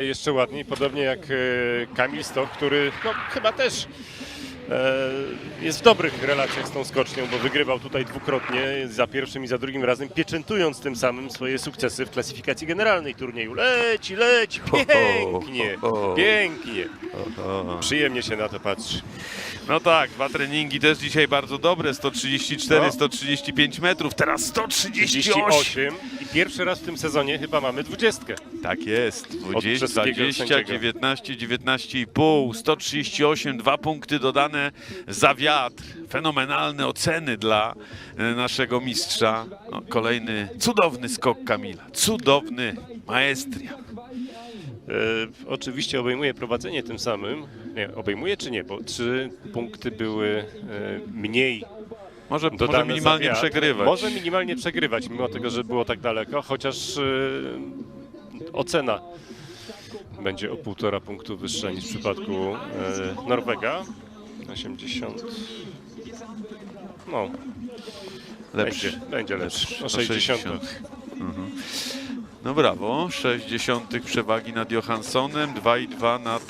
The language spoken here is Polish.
Jeszcze ładniej, podobnie jak e, Kamil Stoch, który no, chyba też jest w dobrych relacjach z tą skocznią, bo wygrywał tutaj dwukrotnie za pierwszym i za drugim razem, pieczętując tym samym swoje sukcesy w klasyfikacji generalnej turnieju. Leci, leci, pięknie, pięknie. Przyjemnie się na to patrzy. No tak, dwa treningi też dzisiaj bardzo dobre, 134, No. 135 metrów, teraz 138. 38 i pierwszy raz w tym sezonie chyba mamy dwudziestkę. Tak jest, 20, czeskiego 20 sędziego. 19, 19,5, 138, dwa punkty dodane za wiatr. Fenomenalne oceny dla e, naszego mistrza. No, kolejny cudowny skok Kamila, cudowny maestria. E, oczywiście obejmuje prowadzenie tym samym. Nie, obejmuje czy nie? Bo trzy punkty były e, mniej Może, może minimalnie przegrywać. Może minimalnie przegrywać, mimo tego, że było tak daleko, chociaż e, ocena będzie o półtora punktu wyższa niż w przypadku e, Norwega. 80. No, Lepszy. będzie, będzie lepszy. Lepszy. O O 60. 60. No brawo, 60 przewagi nad Johanssonem, 2,2 nad